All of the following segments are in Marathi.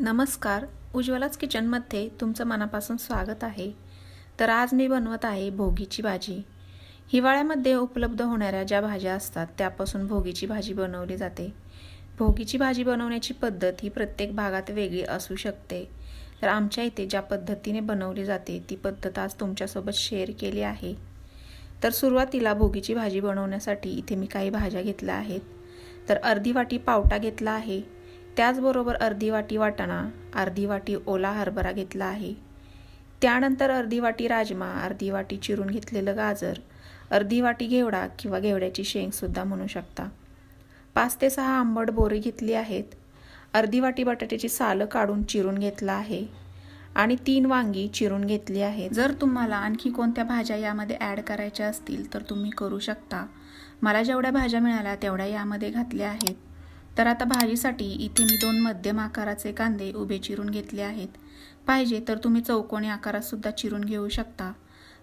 नमस्कार. उज्ज्वलाच किचनमध्ये तुमचं मनापासून स्वागत आहे. तर आज मी बनवत आहे भोगीची भाजी. हिवाळ्यामध्ये उपलब्ध होणाऱ्या ज्या भाज्या असतात त्यापासून भोगीची भाजी बनवली जाते. भोगीची भाजी बनवण्याची पद्धत ही प्रत्येक भागात वेगळी असू शकते. तर आमच्या इथे ज्या पद्धतीने बनवली जाते ती पद्धत आज तुमच्यासोबत शेअर केली आहे. तर सुरुवातीला भोगीची भाजी बनवण्यासाठी इथे मी काही भाज्या घेतल्या आहेत. तर अर्धी वाटी पावटा घेतला आहे. त्याचबरोबर अर्धी वाटी वाटाणा अर्धी वाटी ओला हरभरा घेतला आहे. त्यानंतर अर्धी वाटी राजमा अर्धी वाटी चिरून घेतलेलं गाजर अर्धी वाटी घेवडा किंवा घेवड्याची शेंगसुद्धा म्हणू शकता. पाच ते सहा आंबट बोरी घेतली आहेत. अर्धी वाटी बटाट्याची सालं काढून चिरून घेतलं आहे. आणि तीन वांगी चिरून घेतली आहेत. जर तुम्हाला आणखी कोणत्या भाज्या यामध्ये ॲड करायच्या असतील तर तुम्ही करू शकता. मला जेवढ्या भाज्या मिळाल्या तेवढ्या यामध्ये घातल्या आहेत. तर आता भाजीसाठी इथे मी दोन मध्यम आकाराचे कांदे उभे चिरून घेतले आहेत. पाहिजे तर तुम्ही चौकोनी आकारातसुद्धा चिरून घेऊ शकता.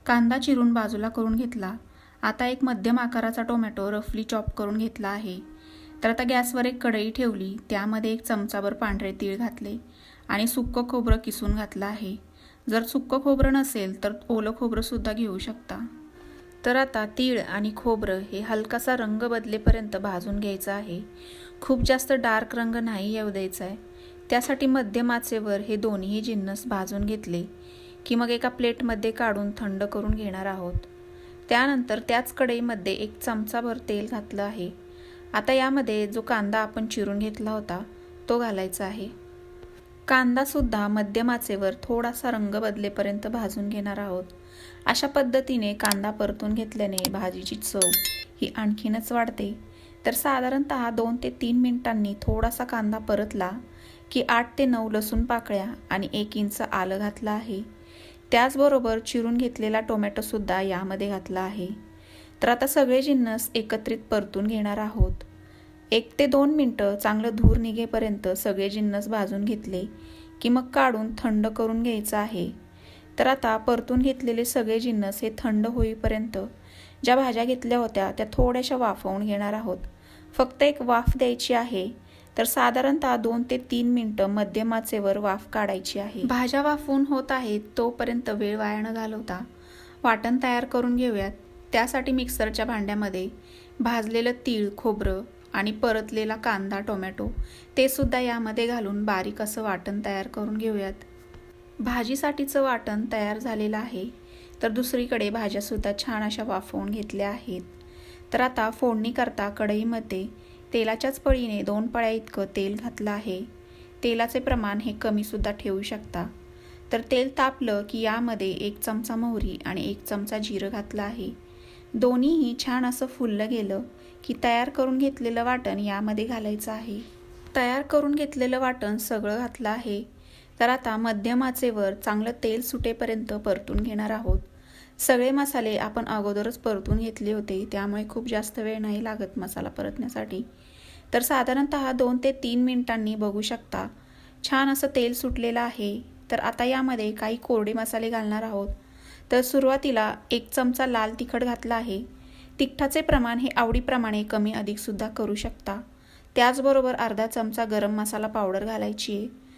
कांदा चिरून बाजूला करून घेतला. आता एक मध्यम आकाराचा टोमॅटो रफली चॉप करून घेतला आहे. तर आता गॅसवर एक कढई ठेवली. त्यामध्ये एक चमचाभर पांढरे तीळ घातले आणि सुक्कं खोबरं किसून घातलं आहे. जर सुक्कं खोबरं नसेल तर ओलं खोबरंसुद्धा घेऊ शकता. तर आता तीळ आणि खोबरं हे हलकासा रंग बदलेपर्यंत भाजून घ्यायचं आहे. खूप जास्त डार्क रंग नाही येऊ द्यायचा आहे. त्यासाठी मध्यम आचेवर हे दोन्ही जिन्नस भाजून घेतले की मग एका प्लेटमध्ये काढून थंड करून घेणार आहोत. त्यानंतर त्याच कढईमध्ये एक चमचाभर तेल घातलं आहे. आता यामध्ये जो कांदा आपण चिरून घेतला होता तो घालायचा आहे. कांदासुद्धा मध्यम आचेवर थोडासा रंग बदलेपर्यंत भाजून घेणार आहोत. अशा पद्धतीने कांदा परतून घेतल्याने भाजीची चव ही आणखीनच वाढते. तर साधारणत दोन ते तीन मिनिटांनी थोडासा कांदा परतला की आठ ते नऊ लसूण पाकळ्या आणि एक इंच आलं घातलं आहे. त्याचबरोबर चिरून घेतलेला टोमॅटोसुद्धा यामध्ये घातला आहे. तर आता सगळे जिन्नस एकत्रित परतून घेणार आहोत. एक ते दोन मिनटं चांगलं धूर निघेपर्यंत सगळे जिन्नस भाजून घेतले की मग काढून थंड करून घ्यायचं आहे. तर आता परतून घेतलेले सगळे जिन्नस हे थंड होईपर्यंत ज्या भाज्या घेतल्या होत्या त्या थोड्याशा वाफवून घेणार आहोत. फक्त एक वाफ द्यायची आहे तर साधारणतः दोन ते तीन मिनटं मध्यमाचेवर वाफ काढायची आहे. भाज्या वाफवून होत आहेत तोपर्यंत वेळ वाया न घालवता. वाटण तयार करून घेऊयात. त्यासाठी मिक्सरच्या भांड्यामध्ये भाजलेलं तीळ खोबरं आणि परतलेला कांदा टोमॅटो ते सुद्धा यामध्ये घालून बारीक असं वाटण तयार करून घेऊयात. भाजीसाठीचं वाटण तयार झालेलं आहे. तर दुसरीकडे भाज्यासुद्धा छान अशा वाफवून घेतल्या आहेत. तर आता फोडणी करता कढईमध्ये तेलाच्याच पळीने दोन पळ्या इतकं तेल घातलं आहे. तेलाचे प्रमाण हे कमीसुद्धा ठेवू शकता. तर तेल तापलं की यामध्ये एक चमचा मोहरी आणि एक चमचा जिरं घातलं आहे. दोन्हीही छान असं फुललं गेलं की तयार करून घेतलेलं वाटण यामध्ये घालायचं आहे. तयार करून घेतलेलं वाटण सगळं घातलं आहे. तर आता मध्यमाचेवर चांगलं तेल सुटेपर्यंत परतून घेणार आहोत. सगळे मसाले आपण अगोदरच परतून घेतले होते त्यामुळे खूप जास्त वेळ नाही लागत मसाला परतण्यासाठी. तर साधारणत दोन ते तीन मिनिटांनी बघू शकता. छान असं तेल सुटलेलं आहे. तर आता यामध्ये काही कोरडे मसाले घालणार आहोत. तर सुरुवातीला एक चमचा लाल तिखट घातला आहे. तिखटाचे प्रमाण हे आवडीप्रमाणे कमी अधिकसुद्धा करू शकता. त्याचबरोबर अर्धा चमचा गरम मसाला पावडर घालायची आहे.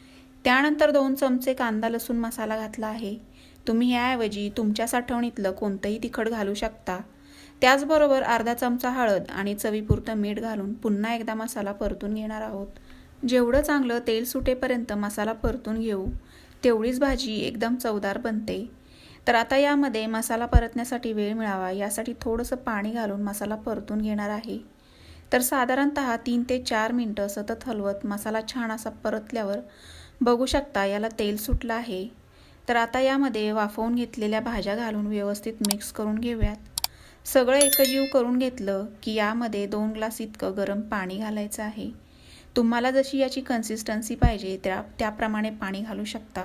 त्यानंतर दोन चमचे कांदा लसूण मसाला घातला आहे. तुम्ही याऐवजी तुमच्या साठवणीतलं कोणतंही तिखट घालू शकता. त्याचबरोबर अर्धा चमचा हळद आणि चवीपुरतं मीठ घालून पुन्हा एकदा मसाला परतून घेणार आहोत. जेवढं चांगलं तेल सुटेपर्यंत मसाला परतून घेऊ तेवढीच भाजी एकदम चवदार बनते. तर आता यामध्ये मसाला परतण्यासाठी वेळ मिळावा यासाठी थोडंसं पाणी घालून मसाला परतून घेणार आहे. तर साधारणत तीन ते चार मिनटं सतत हलवत मसाला छान असा परतल्यावर बघू शकता याला तेल सुटलं आहे. तर आता यामध्ये वाफवून घेतलेल्या भाज्या घालून व्यवस्थित मिक्स करून घेऊयात. सगळं एकजीव करून घेतलं की यामध्ये दोन ग्लास इतकं गरम पाणी घालायचं आहे. तुम्हाला जशी याची कन्सिस्टन्सी पाहिजे त्या त्याप्रमाणे पाणी घालू शकता.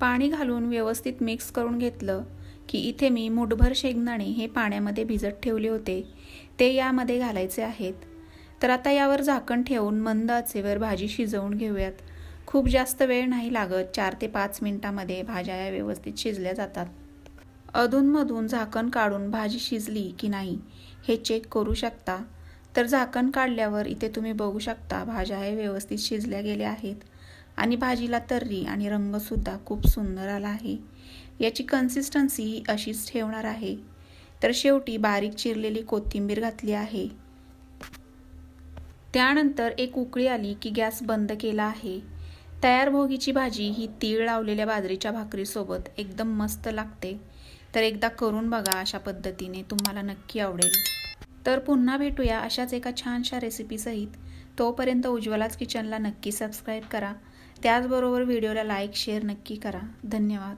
पाणी घालून व्यवस्थित मिक्स करून घेतलं की इथे मी मुठभर शेंगदाणे हे पाण्यामध्ये भिजत ठेवले होते. ते यामध्ये घालायचे आहेत. तर आता यावर झाकण ठेवून मंद आचेवर भाजी शिजवून घेऊयात. खूप जास्त वेळ नाही लागत चार ते पाच मिनटामध्ये भाज्या या व्यवस्थित शिजल्या जातात. अधूनमधून झाकण काढून भाजी शिजली की नाही हे चेक करू शकता? तर झाकण काढल्यावर इथे तुम्ही बघू शकता भाज्या हे व्यवस्थित शिजल्या गेल्या आहेत आणि भाजीला तर्री आणि रंगसुद्धा खूप सुंदर आला आहे. याची कन्सिस्टन्सी ही अशीच ठेवणार आहे. तर शेवटी बारीक चिरलेली कोथिंबीर घातली आहे. त्यानंतर एक उकळी आली की गॅस बंद केला आहे. तयार भोगीची भाजी ही तीळ लावलेल्या बाजरीच्या भाकरीसोबत एकदम मस्त लागते. तर एकदा करून बघा अशा पद्धतीने तुम्हाला नक्की आवडेल. तर पुन्हा भेटूया अशाच एका छानशा रेसिपीसहित तोपर्यंत उज्ज्वलाच किचनला नक्की सबस्क्राईब करा. त्याचबरोबर व्हिडिओला लाईक शेअर नक्की करा. धन्यवाद.